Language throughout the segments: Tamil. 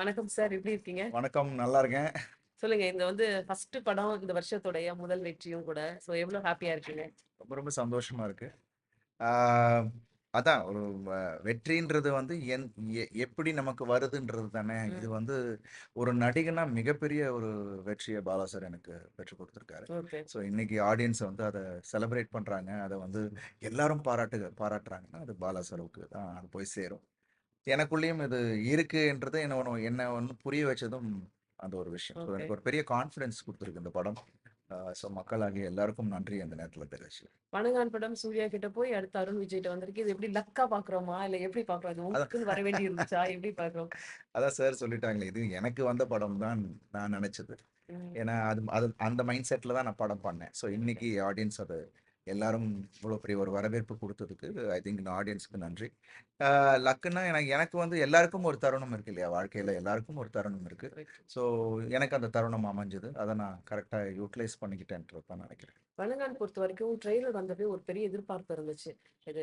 வணக்கம் சார் எப்படி இருக்கீங்க? வணக்கம் நல்லா இருக்கேன். சொல்லுங்க இந்த வந்து ஃபர்ஸ்ட் படம் இந்த வருஷத்துடைய முதல் வெற்றியும் கூட ஸோ எவ்வளோ ஹாப்பியா இருக்கீங்க? ரொம்ப ரொம்ப சந்தோஷமா இருக்கு. அதான் ஒரு வெற்றின்றது வந்து என் எப்படி நமக்கு வருதுன்றது தானே. இது. வந்து ஒரு நடிகனா மிகப்பெரிய ஒரு வெற்றியை பாலா சார் எனக்கு பெற்றுக் கொடுத்துருக்காரு. ஸோ இன்னைக்கு ஆடியன்ஸ் வந்து அதை செலிப்ரேட் பண்றாங்க. அதை வந்து எல்லாரும் பாராட்டு பாராட்டுறாங்கன்னா அது பாலா சாருக்கு தான் அது போய் சேரும். எனக்குள்ளேயும் இது இருக்குன்றது என்ன ஒன்று என்ன ஒன்று புரிய வச்சதும் அந்த ஒரு விஷயம். எனக்கு ஒரு பெரிய கான்ஃபிடன்ஸ் கொடுத்துருக்கு இந்த படம். ஸோ மக்களாகிய எல்லாருக்கும் நன்றி அந்த நேரத்தில் தெரிவிச்சு. வணங்கான் படம் சூர்யா கிட்ட போய் அடுத்து அருண் விஜய்கிட்ட வந்திருக்கு. இது எப்படி லக்கா பாக்குறோமா? இல்ல எப்படி பாக்குறோம்? உங்களுக்குன்னு வர வேண்டி இருந்துச்சா? எப்படி பாக்குறோம்? அதான் சார் சொல்லிட்டாங்களே இது எனக்கு வந்த படம் தான் நான் நினைச்சது. ஏன்னா அது அது அந்த மைண்ட் செட்டில் தான் நான் படம் பண்ணேன். ஸோ இன்னைக்கு ஆடியன்ஸ் அது எல்லாரும் இவ்வளோ பெரிய ஒரு வரவேற்பு கொடுத்ததுக்கு ஐ திங்க் இந்த ஆடியன்ஸுக்கு நன்றி. லக்குன்னா எனக்கு எனக்கு வந்து எல்லாருக்கும் ஒரு தருணம் இருக்கு இல்லையா? வாழ்க்கையில் எல்லாருக்கும் ஒரு தருணம் இருக்கு. Correct. ஸோ எனக்கு அந்த தருணம் அமைஞ்சது. அதை நான் கரெக்டாக யூட்டிலைஸ் பண்ணிக்கிட்டேன்றது தான் நினைக்கிறேன். வணங்கான் பொறுத்த வரைக்கும் ட்ரெய்லர் வந்தப்பே ஒரு பெரிய எதிர்பார்ப்பு இருந்துச்சு. இது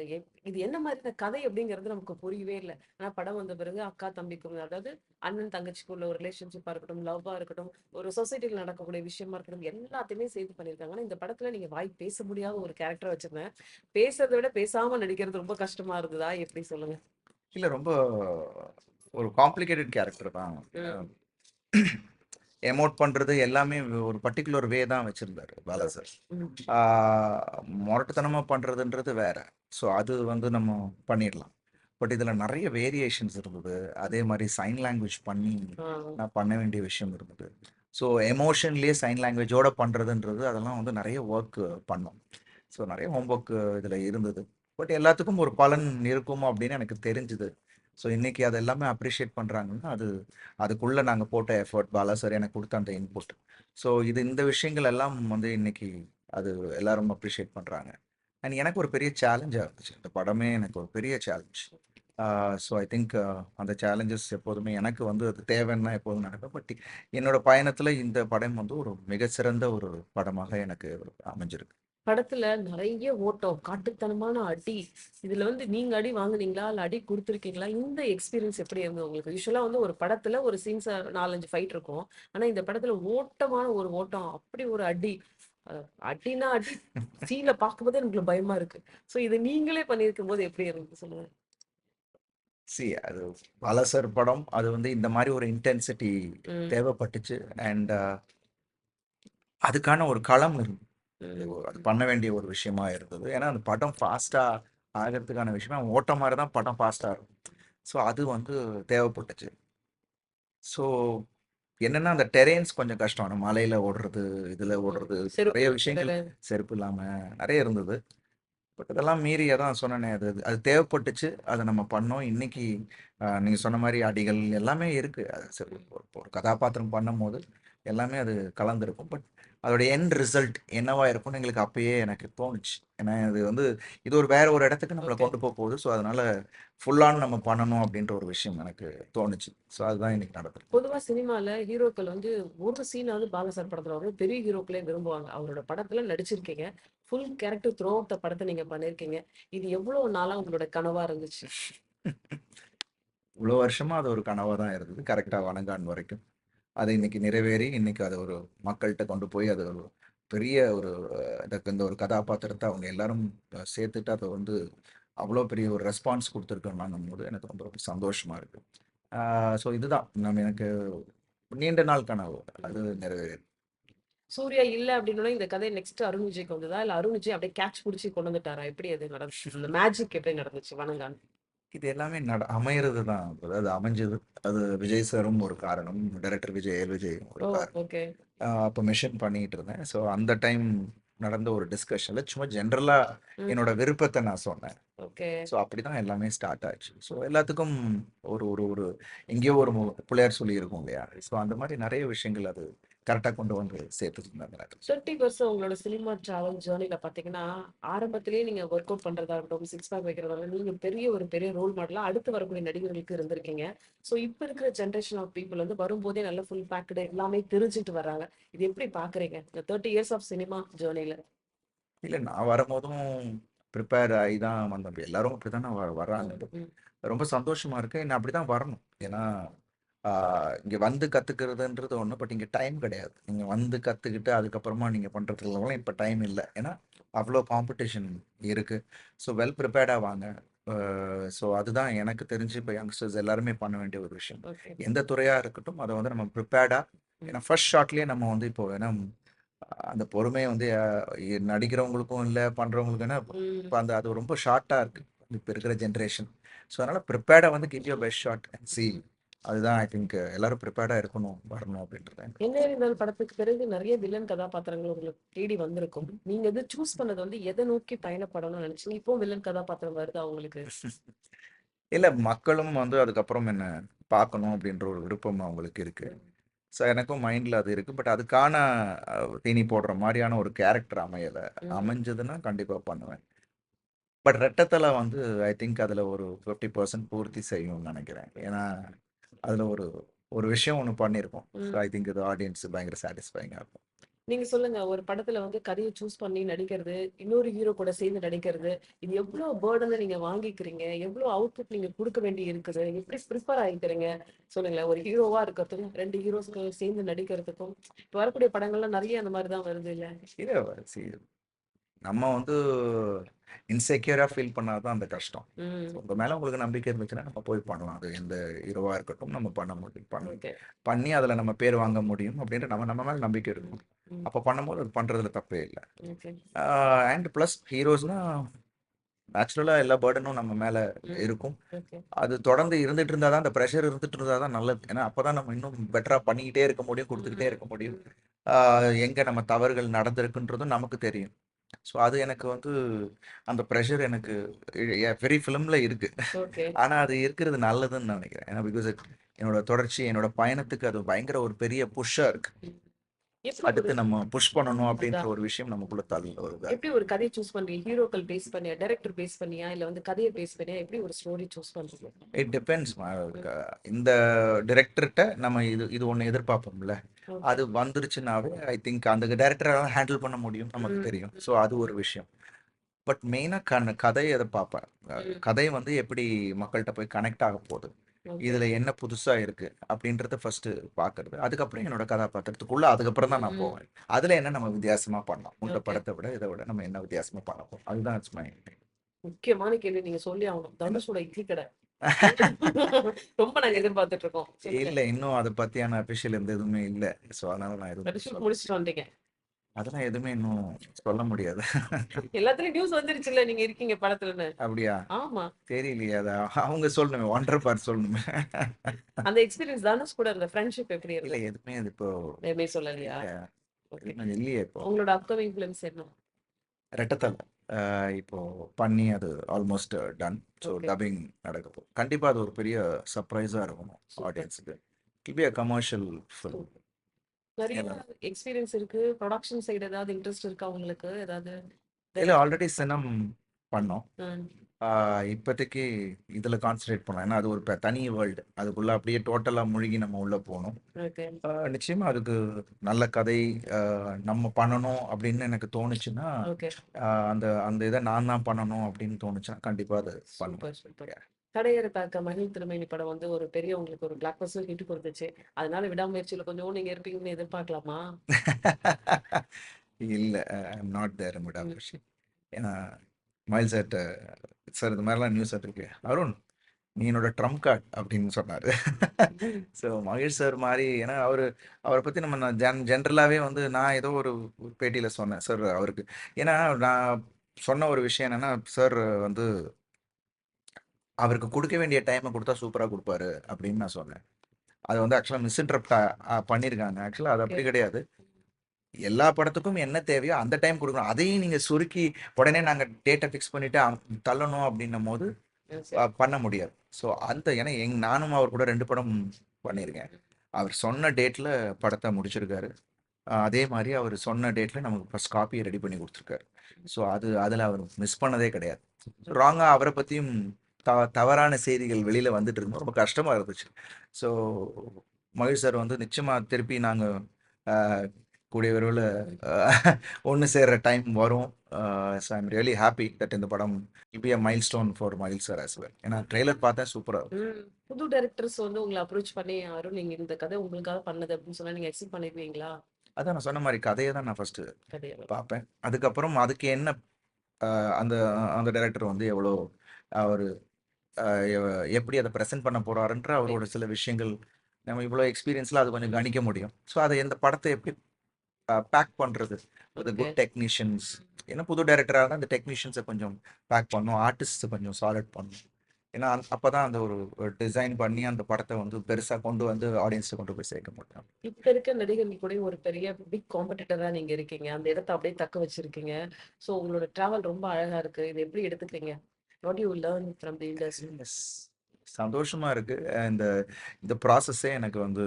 இது என்ன மாதிரி கதை அப்படிங்கிறது நமக்கு புரியவே இல்லை. ஆனா படம் வந்த பிறகு அக்கா தம்பிக்கும் அதாவது அண்ணன் தங்கச்சிக்குள்ள ஒரு ரிலேஷன்ஷிப்பா இருக்கட்டும் லவ்வா இருக்கட்டும் ஒரு சொசைட்டியில் நடக்கக்கூடிய விஷயமா இருக்கட்டும் எல்லாத்தையுமே சேர்த்து பண்ணியிருக்காங்க இந்த படத்துல நீங்க வாய் பேச முடியாத ஒரு கேரக்டர் வச்சிருந்தேன். பேசுறதை விட பேசாம நடிக்கிறது ரொம்ப கஷ்டமா இருக்குதா எப்படி சொல்லுங்க? இல்லை ரொம்ப ஒரு காம்ப்ளிகேட்டட் கேரக்டர் தான். எமோட் பண்ணுறது எல்லாமே ஒரு பர்டிகுலர் வே தான் வச்சுருந்தாரு பாலா சார் ம். முரட்டுத்தனமாக பண்ணுறதுன்றது வேற. ஸோ அது வந்து நம்ம பண்ணிடலாம். பட் இதில் நிறைய வேரியேஷன்ஸ் இருந்தது. அதே மாதிரி சைன் லாங்குவேஜ் பண்ணி. நான் பண்ண வேண்டிய விஷயம் இருந்தது. ஸோ எமோஷன்லேயே சைன் லாங்குவேஜோட பண்ணுறதுன்றது அதெல்லாம் வந்து நிறைய ஒர்க் பண்ணோம். ஸோ நிறைய ஹோம்ஒர்க் இதில் இருந்தது. பட் எல்லாத்துக்கும் ஒரு பலன் இருக்கும் அப்படின்னு எனக்கு தெரிஞ்சுது. ஸோ இன்னைக்கு அது எல்லாமே அப்ரிஷியேட் பண்ணுறாங்கன்னா அது அதுக்குள்ளே நாங்கள் போட்ட எஃபர்ட் பாலா சார் எனக்கு கொடுத்த அந்த இன்புட் ஸோ இது இந்த விஷயங்கள் எல்லாம் வந்து இன்னைக்கு அது எல்லாரும் அப்ரிஷியேட் பண்ணுறாங்க அண்ட் எனக்கு ஒரு பெரிய சேலஞ்சாக இருந்துச்சு. இந்த படமே எனக்கு ஒரு பெரிய சேலஞ்ச் ஸோ ஐ திங்க் அந்த சேலஞ்சஸ் எப்போதுமே எனக்கு வந்து அது தேவைன்னா எப்போதும் நடக்கும். பட் என்னோட பயணத்தில் இந்த படம் வந்து ஒரு மிகச்சிறந்த ஒரு படமாக எனக்கு அமைஞ்சிருக்கு. படத்துல நிறைய ஓட்டம் காட்டுத்தனமான அடி. இதுல வந்து நீங்க அடி வாங்குனீங்களா? இல்ல அடி கொடுத்துருக்கீங்களா? இந்த எக்ஸ்பீரியன்ஸ் எப்படி இருந்தது உங்களுக்கு? யூஸ்வலா வந்து ஒரு படத்துல ஒரு சீன்ஸ் நாலஞ்சு ஃபைட் இருக்கும். ஆனா இந்த படத்துல ஓட்டமான ஒரு ஓட்டம் அப்படி ஒரு அடி. அடினா அடி. சீன்ல பார்க்கும்போதே எனக்கு பயமா இருக்கு. சோ இது நீங்களே பண்ணியிருக்கும் போது எப்படி இருந்தது? சொல்லுங்க. சி அது பலசர் படம். அது வந்து இந்த மாதிரி ஒரு இன்டென்சிட்டி தேவைப்பட்டுச்சு. அண்ட் அதுக்கான ஒரு களம் இருந்தது. அது பண்ண வேண்டிய ஒரு விஷயமா இருந்தது. ஏன்னா அந்த படம் ஃபாஸ்ட்டாக ஆகிறதுக்கான விஷயமா ஓட்ட மாதிரி தான் படம் ஃபாஸ்ட்டாக இருக்கும். ஸோ அது வந்து தேவைப்பட்டுச்சு. ஸோ என்னன்னா அந்த டெரெயின்ஸ் கொஞ்சம் கஷ்டம். நம்ம மலையில் ஓடுறது இதில். ஓடுறது நிறைய விஷயங்கள். செருப்பு இல்லாமல் நிறைய இருந்தது. பட் அதெல்லாம் மீறி அதான் சொன்னேனே அது அது தேவைப்பட்டுச்சு. அதை நம்ம பண்ணோம். இன்னைக்கு நீங்கள் சொன்ன மாதிரி அடிகள் எல்லாமே இருக்குது அது ஒரு ஒரு கதாபாத்திரம் பண்ணும்போது எல்லாமே அது கலந்துருக்கும். பட் அதோட எண்ட் ரிசல்ட் என்னவா இருக்கும்னு எங்களுக்கு அப்பயே எனக்கு தோணுச்சு. ஏன்னா இது வந்து இது ஒரு வேற ஒரு இடத்துக்கு நம்மளை கொண்டு போக போகுது ஸோ அதனால ஃபுல்லான் நம்ம பண்ணணும் அப்படின்ற ஒரு விஷயம் எனக்கு தோணுச்சு. ஸோ அதுதான் இன்னைக்கு நடந்திருக்கு. பொதுவா சினிமால ஹீரோக்கள் வந்து ஒரு சீனாவது பாலசார் படத்துல வரும். பெரிய ஹீரோக்களே விரும்புவாங்க. அவரோட படத்துல நடிச்சிருக்கீங்க. ஃபுல் கேரக்டர் த்ரூ அவுட் படத்தை நீங்க பண்ணிருக்கீங்க. இது எவ்வளவு நாளா உங்களோட கனவா இருந்துச்சு? இவ்வளோ வருஷமா அது ஒரு கனவாக தான் இருந்தது. கரெக்டாக வணங்கான் வரைக்கும். அதை இன்னைக்கு நிறைவேறி இன்னைக்கு அதை ஒரு மக்கள்கிட்ட கொண்டு போய் அது ஒரு பெரிய ஒரு இதுக்கு இந்த ஒரு கதாபாத்திரத்தை அவங்க எல்லாரும் சேர்த்துட்டு அதை வந்து அவ்வளோ பெரிய ஒரு ரெஸ்பான்ஸ் கொடுத்துருக்கோம் போது எனக்கு ரொம்ப ரொம்ப சந்தோஷமா இருக்கு. ஸோ இதுதான். நம்ம எனக்கு நீண்ட நாள் கனவு. அது நிறைவேறி. சூர்யா இல்ல அப்படின்னா இந்த கதை நெக்ஸ்ட் அருண் விஜய்க்கு வந்ததா? இல்ல அருண் விஜய் அப்படியே கேட்ச் புடிச்சு கொண்டு வந்துட்டாரா? எப்படி அது நடந்துச்சு? இந்த மேஜிக் எப்படி நடந்துச்சு? வணங்கான் இது எல்லாமே நட அமையிறது தான் அது அமைஞ்சது. அது விஜய் சாரும் ஒரு காரணம். டைரக்டர் விஜய் எல் விஜய் ஒரு காரணம். அப்போ மிஷன் பண்ணிட்டு இருந்தேன் ஸோ அந்த டைம் நடந்த ஒரு டிஸ்கஷனில் சும்மா ஜென்ரலாக ம். என்னோட விருப்பத்தை நான் சொன்னேன். ஓகே. ஸோ அப்படி தான் எல்லாமே ஸ்டார்ட் ஆச்சு. ஸோ எல்லாத்துக்கும் ஒரு ஒரு ஒரு எங்கேயோ ஒரு பிள்ளையார் சொல்லி இருக்கும் இல்லையா? ஸோ அந்த மாதிரி நிறைய விஷயங்கள் அது கரெக்டாக கொண்டு வந்து நேரத்தில் தேர்ட்டி வருஷம் உங்களோட சினிமா டிராவல் ஜேர்னில பாத்தீங்கன்னா ஆரம்பத்திலேயே நீங்க ஒர்க் அவுட் பண்றதா இருக்கட்டும் சிக்ஸ் பேக் வைக்கிறதா இருக்கட்டும், நீங்க பெரிய ஒரு பெரிய ரோல் மாடலா அடுத்து வரக்கூடிய நடிகர்களுக்கு இருந்திருக்கீங்க. சோ இப்ப இருக்கிற ஜென்ரேஷன் ஆஃப் பீப்புள் வந்து வரும்போதே நல்ல ஃபுல் பேக்கடு எல்லாமே தெரிஞ்சுட்டு வர்றாங்க. இது எப்படி பாக்குறீங்க இந்த தேர்ட்டி இயர்ஸ் ஆஃப் சினிமா ஜேர்னில இல்லை நான் வரும்போதும் ப்ரிப்பேர் ஆகி தான் வந்தோம். எல்லாரும் அப்படி தானே வர்றாங்க. ரொம்ப சந்தோஷமா இருக்கு. என்ன அப்படி தான் வரணும். ஏன்னா இங்கே வந்து கற்றுக்கிறதுன்றது ஒன்று பட் இங்கே டைம் கிடையாது. நீங்கள் வந்து கற்றுக்கிட்டு அதுக்கப்புறமா நீங்கள் பண்ணுறதுலாம் இப்போ டைம் இல்லை. ஏன்னா அவ்வளோ காம்படிஷன் இருக்குது ஸோ வெல் ப்ரிப்பேர்டாக வாங்க. ஸோ அதுதான் எனக்கு தெரிஞ்சு இப்போ யங்ஸ்டர்ஸ் எல்லாருமே பண்ண வேண்டிய ஒரு விஷயம். எந்த துறையாக இருக்கட்டும் அதை வந்து நம்ம ப்ரிப்பேர்டாக ஏன்னா ஃபர்ஸ்ட் ஷாட்லேயே நம்ம வந்து இப்போ ஏன்னா அந்த பொறுமை வந்து நடிக்கிறவங்களுக்கும் இல்லை ம். இப்போ அந்த அது ரொம்ப ஷார்ட்டாக இருக்குது இப்போ இருக்கிற ஜென்ரேஷன் ஸோ அதனால் ப்ரிப்பேர்டாக வந்து give you best shot and see அதுதான் ஐ திங்க் எல்லாரும் ப்ரிப்பேர்டாக இருக்கணும் வரணும் அப்படின்றது. என்ன இருந்தால் படத்துக்கு பிறகு நிறைய வில்லன் கதாபாத்திரங்கள் உங்களுக்கு தேடி வந்திருக்கும். நீங்க வந்து சூஸ் பண்ணது வந்து எதை நோக்கி பயணப்படணும்னு நினைச்சீங்க? இப்போ வில்லன் கதாபாத்திரம் வருது அவங்களுக்கு. இல்லை மக்களும் வந்து அதுக்கப்புறம் என்ன பார்க்கணும் அப்படின்ற ஒரு விருப்பம் அவங்களுக்கு இருக்குது ஸோ எனக்கும் மைண்டில் அது இருக்குது பட் அதுக்கான தீனி போடுற மாதிரியான ஒரு கேரக்டர் அமையலை. அமைஞ்சதுன்னா கண்டிப்பாக பண்ணுவேன். பட் ரெட்டத்தலை வந்து ஐ திங்க் அதில் ஒரு ஃபிஃப்டி பர்சன்ட் பூர்த்தி செய்யும்னு நினைக்கிறேன். ஏன்னா அதில் ஒரு ஒரு விஷயம் ஒன்று பண்ணியிருக்கோம் ஸோ ம். ஐ திங்க் இது ஆடியன்ஸ் பயங்கர சாட்டிஸ்ஃபைங்காக இருக்கும். நீங்க சொல்லுங்க ஒரு படத்துல வந்து கதையை சூஸ் பண்ணி நடிக்கிறது இன்னொரு ஹீரோ கூட சேர்ந்து நடிக்கிறது இது எவ்வளவு பேர்டனை நீங்க வாங்கிக்கிறீங்க எவ்வளவு அவுட்புட் நீங்க கொடுக்க வேண்டி இருக்குது எப்படி ப்ரிப்பேர் ஆகிக்கிறீங்க சொல்லுங்களேன் ஒரு ஹீரோவா இருக்கிறதுக்கும் ரெண்டு ஹீரோஸ்க்கு சேர்ந்து நடிக்கிறதுக்கும் இப்போ வரக்கூடிய படங்கள்லாம் நிறைய அந்த மாதிரி தான் வருது இல்ல? நம்ம வந்து இன்செக்யூராக ஃபீல் பண்ணாதான் தான் அந்த கஷ்டம். ம். உங்கள் மேலே உங்களுக்கு நம்பிக்கை இருந்துச்சுன்னா நம்ம போய் பண்ணலாம். அது எந்த ஹீரோவாக இருக்கட்டும் நம்ம பண்ண முடியும். பண்ண பண்ணி அதில் நம்ம பேர் வாங்க முடியும் அப்படின்ற நம்ம நம்ம மேலே நம்பிக்கை இருக்கும். அப்போ பண்ணும்போது அது பண்ணுறதுல தப்பே இல்லை. அண்ட் ப்ளஸ் ஹீரோஸ்னால் நேச்சுரலாக எல்லா பேர்டனும் நம்ம மேலே. இருக்கும். அது தொடர்ந்து இருந்துட்டு இருந்தால் தான் அந்த ப்ரெஷர் இருந்துட்டு இருந்தால் தான் நல்லது. ஏன்னா அப்போ தான் நம்ம இன்னும் பெட்டராக பண்ணிக்கிட்டே இருக்க முடியும் கொடுத்துக்கிட்டே இருக்க முடியும். எங்கே நம்ம தவறுகள் நடந்திருக்குன்றதும் நமக்கு தெரியும். ஸோ அது எனக்கு வந்து அந்த ப்ரெஷர் எனக்கு வெரி ஃபிலிமில் இருக்குது ஓகே. ஆனால் அது இருக்கிறது நல்லதுன்னு நினைக்கிறேன். ஏன்னா பிகாஸ் என்னோட தொடர்ச்சி என்னோட பயணத்துக்கு அது பயங்கர ஒரு பெரிய புஷ்ஷாக இருக்கு. எப்படி அடுத்து நம்ம புஷ் பண்ணணும் அப்படின்ற. ஒரு விஷயம் நமக்குள்ள தள்ள வருது எப்படி ஒரு கதையை சூஸ் பண்றீங்க ஹீரோக்கள் பேஸ் பண்ணியா டைரக்டர் பேஸ் பண்ணியா இல்ல வந்து கதையை பேஸ் பண்ணியா எப்படி ஒரு ஸ்டோரி சூஸ் பண்றீங்க இட் டிபெண்ட்ஸ் இந்த டிரெக்டர்கிட்ட நம்ம இது இது ஒன்று எதிர்பார்ப்போம்ல. அது வந்துருச்சுனாவே ஐ திங்க் அந்த டேரக்டரால ஹேண்டில் பண்ண முடியும் நமக்கு. தெரியும் ஸோ அது ஒரு விஷயம் பட் மெயினாக கண் கதையை அதை பார்ப்பேன். கதை வந்து எப்படி மக்கள்கிட்ட போய் கனெக்ட் ஆக போகுது. இதில் என்ன புதுசாக இருக்குது அப்படின்றத ஃபர்ஸ்ட் பார்க்கறது அதுக்கப்புறம் என்னோட கதாபாத்திரத்துக்குள்ள அதுக்கப்புறம் தான் நான். போவேன். அதில் என்ன நம்ம வித்தியாசமாக பண்ணலாம்? Okay. படத்தை விட இதை விட நம்ம என்ன வித்தியாசமாக பண்ண அதுதான் இட்ஸ் மை முக்கியமான கேள்வி நீங்க சொல்லி ஆகணும். தனுஷோட இட்லி கடை. ரொம்ப நாங்க எதிர்பார்த்துட்டு இருக்கோம். இல்லை இன்னும் அதை பற்றியான அஃபிஷியல் எந்த எதுவுமே இல்லை. ஸோ அதனால நான் எதுவும் முடிச்சுட்டு வந்துட்டீங்க. அதெல்லாம் எதுவுமே இன்னும் சொல்ல முடியாது. எல்லாத்துலயும் நியூஸ் வந்துருச்சுல்ல நீங்க இருக்கீங்க படத்துலன்னு. அப்படியா? ஆமா. தெரியலையே அதை அவங்க சொல்லணுமே ஒன்றரை பார்ட் சொல்லணுமே. அந்த எக்ஸ்பீரியன்ஸ் தனுஷ் கூட இருந்த ஃப்ரெண்ட்ஷிப் எப்படி இல்லை எதுவுமே அது இப்போ எதுவுமே சொல்லலையா? இல்ல, இல்லையே இப்போ. உங்களோட அப்கமிங் ஃபிலிம்ஸ் என்ன? ரெட்டத்தலை. இப்போ பண்ணி அது ஆல்மோஸ்ட் டன் ஸோ. டப்பிங் நடக்க போகுது. கண்டிப்பாக அது ஒரு பெரிய சர்ப்ரைஸாக இருக்கும். ஆடியன்ஸுக்கு it be a commercial film நிறைய எக்ஸ்பீரியன்ஸ் இருக்கு. ப்ரொடக்ஷன் சைடு ஏதாவது இன்ட்ரெஸ்ட் இருக்கா உங்களுக்கு? ஏதாவது இல்லை ஆல்ரெடி சினம் பண்ணோம். இப்போதைக்கு இதில் கான்சன்ட்ரேட் பண்ணலாம் ஏன்னா அது ஒரு தனி வேர்ல்டு அதுக்குள்ளே அப்படியே டோட்டலாக முழுகி நம்ம உள்ளே போகணும். நிச்சயமா அதுக்கு நல்ல கதை நம்ம பண்ணணும் அப்படின்னு எனக்கு தோணுச்சுன்னா அந்த அந்த இதை நான் தான் பண்ணணும் அப்படின்னு தோணுச்சுன்னா கண்டிப்பாக அது பண்ணுவேன். கடையரை பார்க்க மகிழ் திருமணி படம் வந்து ஒரு பெரிய உங்களுக்கு ஒரு பிளாக் பஸ்டர் ஹிட் கொடுத்துச்சு. அதனால விடாமுயற்சியில கொஞ்சம் நீங்க இருப்பீங்கன்னு எதிர்பார்க்கலாமா? இல்லை ஐம் நாட் தேர் மிடாபர்ஷி ஏன்னா மயில் சார் சார் இந்த மாதிரிலாம் நியூஸ் இருக்கு அருண் நீ என்னோட ட்ரம்ப் கார்டு அப்படின்னு சொன்னார். ஸோ மகேஷ் சார் மாதிரி ஏன்னா அவர் அவரை பற்றி நம்ம நான் ஜென் ஜென்ரலாகவே வந்து நான் ஏதோ ஒரு பேட்டியில் சொன்னேன் சார் அவருக்கு. ஏன்னா நான் சொன்ன ஒரு விஷயம் என்னென்னா சார் வந்து அவருக்கு கொடுக்க வேண்டிய டைமை கொடுத்தா சூப்பராக கொடுப்பாரு அப்படின்னு நான் சொன்னேன். அது வந்து ஆக்சுவலாக மிஸ்இன்டரப்ட் பண்ணியிருக்காங்க ஆக்சுவலாக அது அப்படி. கிடையாது. எல்லா படத்துக்கும் என்ன தேவையோ அந்த டைம் கொடுக்கணும். அதையும் நீங்கள் சுருக்கி உடனே நாங்கள் டேட்டை ஃபிக்ஸ் பண்ணிவிட்டு தள்ளணும் அப்படின்னும் போது பண்ண முடியாது. ஸோ அந்த ஏன்னா எங் நானும் அவர் கூட ரெண்டு படம் பண்ணியிருக்கேன் அவர் சொன்ன டேட்டில் படத்தை முடிச்சிருக்காரு. அதே மாதிரி அவர் சொன்ன டேட்டில் நமக்கு ஃபஸ்ட் காப்பியை ரெடி பண்ணி கொடுத்துருக்காரு. ஸோ அது அதில் அவர் மிஸ் பண்ணதே கிடையாது. ராங்காக அவரை பற்றியும் த தவறான செய்திகள் வெளியில் வந்துட்டு இருக்கும்போது ரொம்ப கஷ்டமாக இருந்துச்சு. ஸோ மகேஷ் சார் வந்து நிச்சயமாக திருப்பி நாங்கள் கூடிய விரைவில் ஒன்று சேர்ற டைம் வரும். So I'm really happy that இந்த படம் be a milestone for my sir as well ஏன்னா ட்ரெய்லர் பார்த்தேன் சூப்பராக. புது டைரக்டர்ஸ் வந்து உங்கள அப்ரோச் பண்ணி அருண் நீங்க இந்த கதை உங்களுக்காக பண்ணது அப்படின்னு சொன்னா நீங்க அக்செப்ட் பண்ணிருவீங்களா அதான் நான் சொன்ன மாதிரி கதையை தான் நான் ஃபஸ்ட்டு பார்ப்பேன். அதுக்கப்புறம் அதுக்கு என்ன அந்த அந்த டைரக்டர் வந்து எவ்வளோ அவர் எப்படி அதை ப்ரெசென்ட் பண்ண போறாருன்ற அவரோட சில விஷயங்கள் நம்ம இவ்வளோ எக்ஸ்பீரியன்ஸில் அது கொஞ்சம் கணிக்க முடியும். ஸோ அதை இந்த படத்தை எப்படி பேக் பண்ணுறது ஓகே. குட் டெக்னீஷியன்ஸ் ஏன்னா புது டைரக்டராக இருந்தால் அந்த டெக்னீஷியன்ஸை கொஞ்சம் பேக் பண்ணும் ஆர்டிஸ்ட்டை கொஞ்சம் சாலிட் பண்ணும். ஏன்னா அப்போ தான் அந்த ஒரு டிசைன் பண்ணி அந்த படத்தை வந்து பெருசாக கொண்டு வந்து ஆடியன்ஸை கொண்டு போய் சேர்க்க முடியும். இப்ப இருக்க நடிகர்கள் கூட ஒரு பெரிய பிக் காம்படிட்டரா நீங்க இருக்கீங்க. அந்த இடத்த அப்படியே தக்க வச்சிருக்கீங்க. சோ உங்களோட டிராவல் ரொம்ப அழகா இருக்கு. இது எப்படி எடுத்துக்கிறீங்க? What you learn from the industry சந்தோஷமா இருக்கு. இந்த இந்த ப்ராசஸே எனக்கு வந்து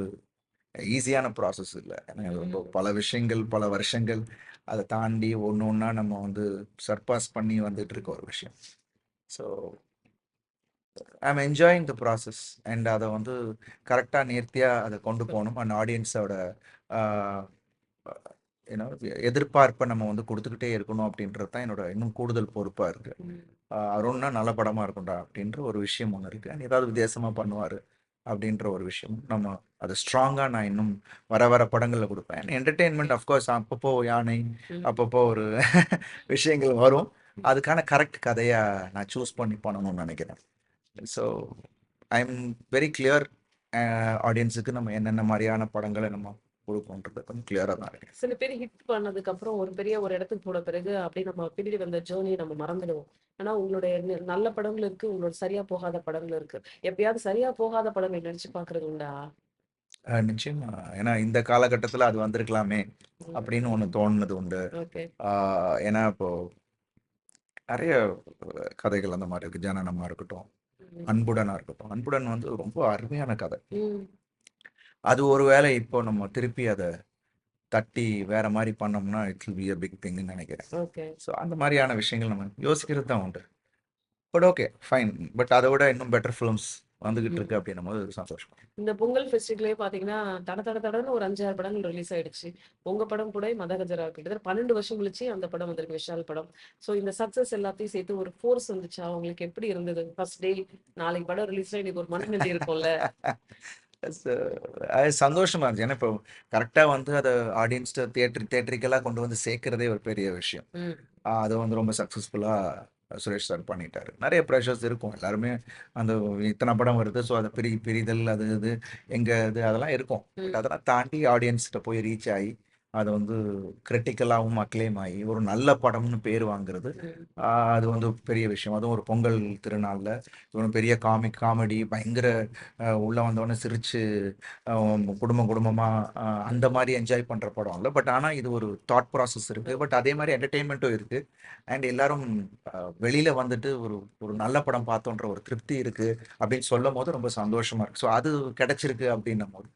ஈஸியான ப்ராசஸ் இல்லை. எனக்கு ரொம்ப பல விஷயங்கள் பல வருஷங்கள் அதை தாண்டி ஒன்று ஒன்றா நம்ம வந்து சர்பாஸ் பண்ணி வந்துட்டு இருக்க ஒரு விஷயம். So I'm enjoying the process and அதை வந்து கரெக்டாக நேர்த்தியாக அதை கொண்டு போகணும். அண்ட் ஆடியன்ஸோட ஏன்னா எதிர்பார்ப்பை நம்ம வந்து கொடுத்துக்கிட்டே இருக்கணும் அப்படின்றது தான் என்னோட இன்னும் கூடுதல் பொறுப்பாக இருக்குது ஆஹ் அருண்னா நல்ல படமா இருக்கும்டா அப்படின்ற ஒரு விஷயம் ஒன்று இருக்கு. and ஏதாவது வித்தியாசமா பண்ணுவாரு அப்படின்ற ஒரு விஷயம். நம்ம அதை ஸ்ட்ராங்கா நான் இன்னும் வர வர படங்கள்ல கொடுப்பேன். என்டர்டெயின்மெண்ட் அஃப்கோர்ஸ் அப்பப்போ யானை அப்பப்போ ஒரு விஷயங்கள் வரும். அதுக்கான கரெக்ட் கதையா நான் சூஸ் பண்ணி பண்ணணும்னு நினைக்கிறேன். So I am very clear ஆடியன்ஸுக்கு நம்ம என்னென்ன மாதிரியான படங்களை நம்ம கொடுப்போன்றது கொஞ்சம் கிளியராக தான் இருக்கேன் சில பேர் ஹிட் பண்ணதுக்கு அப்புறம் ஒரு பெரிய ஒரு இடத்துக்கு போன பிறகு அப்படியே நம்ம பின்னாடி வந்த ஜேர்னி நம்ம மறந்துடுவோம். ஆனா உங்களுடைய நல்ல படங்கள் இருக்கு உங்களோட சரியா போகாத படங்கள் இருக்கு. எப்பயாவது சரியா போகாத படங்கள் நினைச்சு பாக்குறது உண்டா? நிச்சயமா. ஏன்னா இந்த காலகட்டத்தில் அது வந்திருக்கலாமே அப்படின்னு ஒன்று தோணுனது உண்டு. ஏன்னா இப்போ நிறைய கதைகள் அந்த மாதிரி இருக்கு. ஜனனமா இருக்கட்டும் அன்புடனா இருக்கட்டும். அன்புடன் வந்து ரொம்ப அருமையான கதை. அது ஒருவேளை இப்போ நம்ம திருப்பி அதை தட்டி வேற மாதிரி பண்ணோம்னா it will be a big திங்னு நினைக்கிறேன். ஓகே. ஸோ அந்த மாதிரியான விஷயங்கள் நம்ம யோசிக்கிறது தான் உண்டு. பட் ஓகே ஃபைன் பட் அதை விட இன்னும் பெட்டர் ஃபிலிம்ஸ் வந்துகிட்டு இருக்கு அப்படின்னும் போது சந்தோஷம் இந்த பொங்கல் ஃபெஸ்டிவலே பாத்தீங்கன்னா தட தட தடன்னு ஒரு அஞ்சாறு படங்கள் ரிலீஸ் ஆயிடுச்சு. உங்க படம் கூட மதகஜரா கிட்டத்தட்ட பன்னெண்டு வருஷம் கழிச்சு அந்த படம் வந்திருக்கு விஷால் படம். சோ இந்த சக்சஸ் எல்லாத்தையும் சேர்த்து ஒரு ஃபோர்ஸ் வந்துச்சா? உங்களுக்கு எப்படி இருந்தது? ஃபர்ஸ்ட் டே நாளைக்கு படம் ரிலீஸ் இன்னைக்கு ஒரு மனநிலை இருக்கும்ல. அது சந்தோஷமா இருந்துச்சு. ஏன்னா இப்போ கரெக்டாக வந்து அதை ஆடியன்ஸ்ட்டு தேட்டர் தேட்டரிக்கெல்லாம் கொண்டு வந்து சேர்க்கறதே ஒரு பெரிய விஷயம். அதை வந்து ரொம்ப சக்ஸஸ்ஃபுல்லாக சுரேஷ் சார் பண்ணிட்டாரு. நிறைய ப்ரெஷர்ஸ் இருக்கும். எல்லாருமே அந்த இத்தனை படம் வருது. ஸோ அதை பிரி பிரிதல் அது இது எங்க இது அதெல்லாம் இருக்கும். பட் அதெல்லாம் தாண்டி ஆடியன்ஸ்கிட்ட போய் ரீச் ஆகி அது வந்து கிரிட்டிக்கலாகவும் அக்ளைம் ஆகி ஒரு நல்ல படம்னு பேர் வாங்குறது. அது வந்து பெரிய விஷயம். அதுவும் ஒரு பொங்கல் திருநாளில். இவனு பெரிய காமிக் காமெடி பயங்கர உள்ளே வந்தவொடனே சிரிச்சு குடும்பம் குடும்பமாக அந்த மாதிரி என்ஜாய் பண்ணுற படம் இல்லை. பட் ஆனால் இது ஒரு தாட் ப்ராசஸ் இருக்குது பட் அதே மாதிரி என்டர்டெயின்மெண்ட்டும் இருக்குது அண்ட் எல்லாரும் வெளியில் வந்துட்டு ஒரு ஒரு நல்ல படம் பார்த்தோன்ற ஒரு திருப்தி இருக்குது அப்படின்னு சொல்லும் போது ரொம்ப சந்தோஷமாக இருக்குது ஸோ அது கிடச்சிருக்கு அப்படின்னும் போது.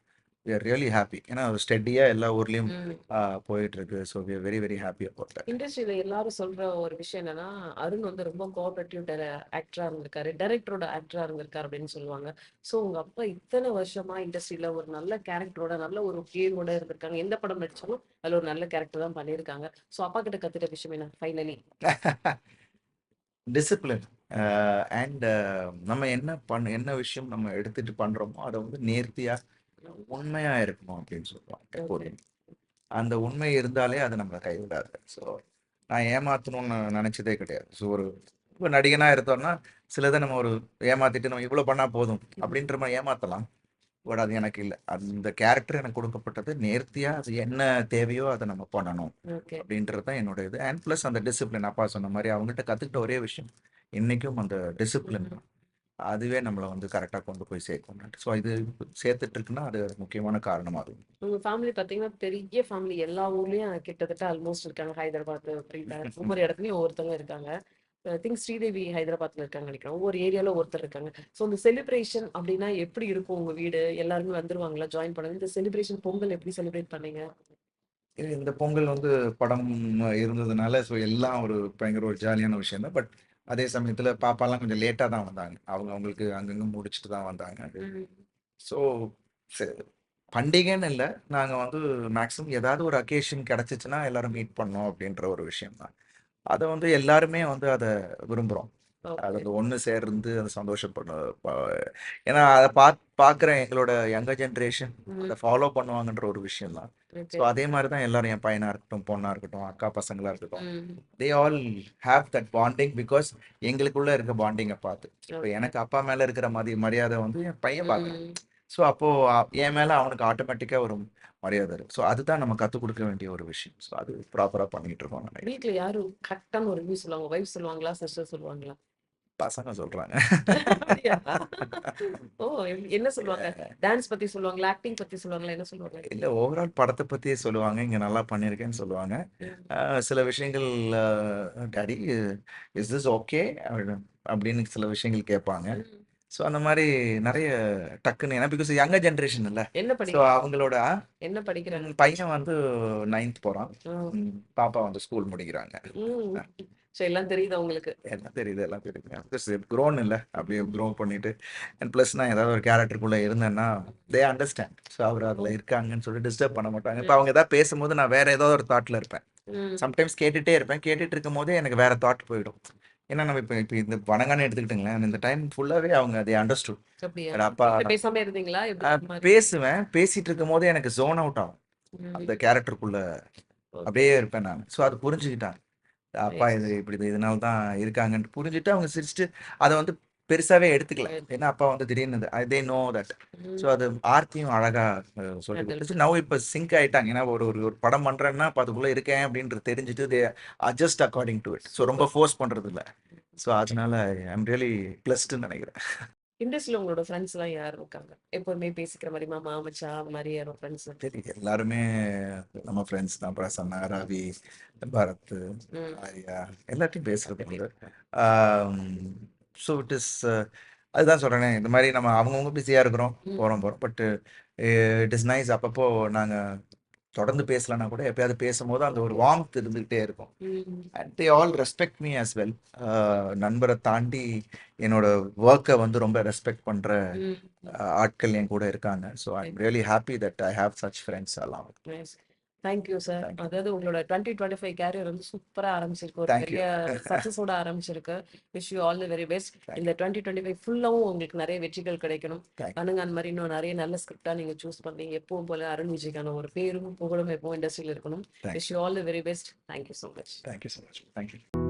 We are ரியலி ஹாப்பி ஏன்னா ஸ்டெடியாக எல்லா ஊர்லேயும். போயிட்டு இருக்கு so we are very very happy that. இண்டஸ்ட்ரியில எல்லாரும் சொல்ற ஒரு விஷயம் என்னன்னா அருண் வந்து ரொம்ப கோஆபரேட்டிவ் ஆக்டரா இருந்திருக்காரு. டைரக்டரோட ஆக்டரா இருந்திருக்காரு அப்படின்னு சொல்லுவாங்க. சோ உங்க அப்பா இத்தனை வருஷமா இண்டஸ்ட்ரியில ஒரு நல்ல கேரக்டரோட நல்ல ஒரு ஹீரோட இருந்திருக்காங்க. எந்த படம் நடிச்சாலும் அதுல ஒரு நல்ல கேரக்டர் தான் பண்ணியிருக்காங்க. சோ அப்பா கிட்ட கத்துட்ட விஷயம் என்ன? ஃபைனலி டிசிப்ளின் அண்ட் நம்ம என்ன பண்ண என்ன விஷயம் நம்ம எடுத்துட்டு பண்றோமோ அதை வந்து நேர்த்தியா உண்மையா இருக்கணும் அப்படின்னு சொல்லுவாங்க எப்போதும். அந்த உண்மை இருந்தாலே அது நம்மளை கைவிடாது. ஸோ நான் ஏமாத்தணும்னு நினைச்சதே கிடையாது. ஸோ ஒரு இப்போ நடிகனா இருந்தோம்னா சிலதை நம்ம ஒரு ஏமாத்திட்டு நம்ம இவ்வளோ பண்ணா போதும் அப்படின்ற மாதிரி ஏமாத்தலாம். பட் அது எனக்கு இல்லை. அந்த கேரக்டர் எனக்கு கொடுக்கப்பட்டது நேர்த்தியா அது என்ன தேவையோ அதை நம்ம பண்ணணும் அப்படின்றது தான் என்னோட இது. அண்ட் ப்ளஸ் அந்த டிசிப்ளின் அப்பா சொன்ன மாதிரி அவங்ககிட்ட கற்றுக்கிட்ட ஒரே விஷயம் இன்னைக்கும் அந்த டிசிப்ளின் தான். அதுவே நம்மளை வந்து கரெக்டாக கொண்டு போய் சேர்க்கும். ஸோ இது சேர்த்துட்டு இருக்குன்னா அது முக்கியமான காரணமாக இருக்கும் உங்க ஃபேமிலி பாத்தீங்கன்னா பெரிய ஃபேமிலி எல்லா ஊர்லயும் கிட்டத்தட்ட ஆல்மோஸ்ட் இருக்காங்க. ஹைதராபாத் ஒவ்வொரு இடத்துலயும் ஒவ்வொருத்தவங்க இருக்காங்க. திங்க் ஸ்ரீதேவி ஹைதராபாத்ல இருக்காங்க நினைக்கிறேன். ஒவ்வொரு ஏரியால ஒருத்தர் இருக்காங்க. ஸோ இந்த செலிப்ரேஷன் அப்படின்னா எப்படி இருக்கும் உங்க வீடு? எல்லாருமே வந்துருவாங்களா? ஜாயின் பண்ண இந்த செலிப்ரேஷன் பொங்கல் எப்படி செலிப்ரேட் பண்ணீங்க? இந்த பொங்கல் வந்து படம் இருந்ததுனால ஸோ எல்லாம் ஒரு பயங்கர ஒரு ஜாலியான விஷயம் தான் பட் அதே சமயத்தில் பாப்பாலாம் கொஞ்சம் லேட்டாக தான் வந்தாங்க அவங்க அவங்களுக்கு அங்கங்கே முடிச்சுட்டு தான் வந்தாங்க ஸோ பண்டிகைன்னு இல்ல. நாங்க வந்து மேக்ஸிமம் ஏதாவது ஒரு அக்கேஷன் கிடைச்சுச்சுன்னா எல்லாரும் மீட் பண்ணோம் அப்படின்ற ஒரு விஷயம் தான். அத வந்து எல்லாருமே வந்து அத விரும்புறோம். அது. வந்து ஒண்ணு சேர்ந்து அது சந்தோஷப்பட ப ஏன்னா அத பாத் பார்க்குற எங்களோட யங்கர் ஜெனரேஷன் அத. ஃபாலோ பண்ணுவாங்கன்ற ஒரு விஷயம் தான். ஸோ. அதே மாரி தான் எல்லாரும் என் பையனா இருக்கட்டும், பொண்ணா இருக்கட்டும், அக்கா பசங்களா இருக்கட்டும். They all have that bonding because எங்களுக்குள்ள இருக்க பாண்டிங்க பார்த்து. இப்ப. எனக்கு அப்பா மேல இருக்கிற மதி மரியாதை வந்து என் பையன் பார்க்குறான். ஸோ அப்போ அ என் மேல அவனுக்கு ஆட்டோமேட்டிக்கா ஒரு மரியாதை இருக்கு. ஸோ அதுதான் நம்ம கத்துக் குடுக்க வேண்டிய ஒரு விஷயம். ஸோ அது ப்ராப்பரா பண்ணிட்டு இருக்கோம் நினைக்கிறேன். வீட்ல யாரு கரெக்ட்டான ஒரு ரிவ்யூ சொல்லுவாங்க? வைஃப் சொல்லுவாங்களா? சிஸ்டர் சொல்லுவாங்களா? பசங்க சொல்றாங்க. ஓ! என்ன சொல்லுவாங்க? டான்ஸ் பத்தி சொல்லுவாங்களா? ஆக்டிங் பத்தி சொல்லுவாங்களா? என்ன சொல்லுவாங்க? இல்ல ஓவரால் படத்த பத்தியே சொல்லுவாங்க. இங்க நல்லா பண்ணியிருக்கேன்னு சொல்லுவாங்க. சில விஷயங்கள் டாடி இஸ் திஸ் ஓகே? அப்படின்னு சில விஷயங்கள் கேட்பாங்க. ஸோ அந்த மாரி நெறைய டக்குன்னு ஏன்னா பிகாஸ் யங்கர் ஜெனரேஷன் இல்ல. என்ன ஸோ படிக்கிறாங்க? அவங்களோட என்ன படிக்கிறாங்க? பையன் வந்து 9த் போறான். பாப்பா வந்து ஸ்கூல் முடிக்கிறாங்க. ஸோ எல்லாம் தெரியுது அவங்களுக்கு. எல்லாம் தெரியுது, எல்லாம். பிகாஸ் க்ரோன் இல்ல. அப்படியே க்ரோ பண்ணிட்டு அண்ட் பிளஸ் நான் ஏதாவது ஒரு கேரக்டருக்குள்ள இருந்தேன்னா, தே அண்டர்ஸ்டாண்ட். ஸோ அவர் அதுல! இருக்காங்கன்னு சொல்லி டிஸ்டர்ப் பண்ண மாட்டாங்க. இப்ப. அவங்க ஏதாவது பேசும்போது நான் வேற ஏதோ ஒரு தாட்ல இருப்பேன். சம்டைம்ஸ் கேட்டுட்டே இருப்பேன். கேட்டுட்டு இருக்கும்போதே எனக்கு வேற தாட் போயிடும். ஏன்னா நம்ம இப்ப இப்ப இந்த வணங்கான்னு எடுத்துக்கிட்டுங்களேன். இந்த டைம் ஃபுல்லாவே அவங்க தே அண்டர்ஸ்டுட். அப்பா பேசாம இருந்தீங்களா? பேசுவேன். பேசிட்டு இருக்கும்போதே எனக்கு ஜோன் அவுட் ஆகும். அந்த. கேரக்டருக்குள்ள. அப்படியே இருப்பேன் நானு. ஸோ அது புரிஞ்சுக்கிட்டாங்க. அப்பா. இது இப்படி இதனால தான் இருக்காங்கன்ட்டு புரிஞ்சுட்டு அவங்க சிரிச்சுட்டு அத வந்து பெருசாவே எடுத்துக்கல. ஏன்னா அப்பா வந்து திடீர்னு தே நோ தட். ஸோ. அது ஆர்த்தியும் அழகா ஹேண்டில் குடுத்துச்சு. நவ் இப்ப சிங்க் ஆயிட்டாங்க. ஏன்னா ஒரு ஒரு ஒரு படம் பண்றேன்னா, அதுக்குள்ள இருக்கேன் அப்படின்றது தெரிஞ்சுட்டு they adjust according to it. So ரொம்ப. ஃபோர்ஸ் பண்றது இல்ல. ஸோ அதனால ஐ அம் ரியலி பிளெஸ்டுன்னு நெனைக்கிறேன். இண்டஸ்ட்ரியில உங்களோட ஃப்ரெண்ட்ஸ்லாம் யார் இருக்காங்க? எப்போதுமே பேசிக்கிற மாரி மாமா, மச்சான் அந்த மாரி யாரும் ஃப்ரெண்ட்ஸ்? சரி எல்லாருமே நம்ம ஃப்ரெண்ட்ஸ் தான். பிரசன்னா, ரவி, பரத். ஆர்யா எல்லார்ட்டயும் பேசுறது உண்டு. ஸோ இட் இஸ் அதுதான் சொல்றேனே, இந்த மாரி நம்ம அவங்கவங்க பிஸியா இருக்கிறோம். ம். போறோம் போறோம். பட் இட் இஸ் நைஸ் அப்பப்போ நாங்க தொடர்ந்து பேசலன்னா கூட எப்பயாவது பேசும்போது அந்த ஒரு. வார்ம்த் இருந்துகிட்டே இருக்கும். And they all respect me as well. நண்பர தாண்டி என்னோட வொர்க்க வந்து ரொம்ப ரெஸ்பெக்ட் பண்ற ஆட்கள் என் கூட இருக்காங்க. So I really happy that I have such friends along. Nice. Thank you sir. அதாவது உங்களோட 2025 கேரியர் வந்து சூப்பரா ஆரம்பிச்சிருக்கு. ஒரு. பெரிய சக்சஸோட ஆரம்பிச்சிருக்கு. Wish you all the very best. இந்த யூ. 2025 ஃபுல்லாவும் உங்களுக்கு நெறைய வெற்றிகள் கிடைக்கணும். பண்ணுங்க அந்த மாரி இன்னும் நெறைய நல்ல ஸ்கிரிப்ட்டா நீங்க சூஸ் பண்ணி எப்பவும் போல அருண் விஜய்க்கான ஒரு பேரும், புகழும் எப்பவும் இண்டஸ்ட்ரியில இருக்கணும். Wish you all the very best. Thank you so much. Thank you so much. Thank you.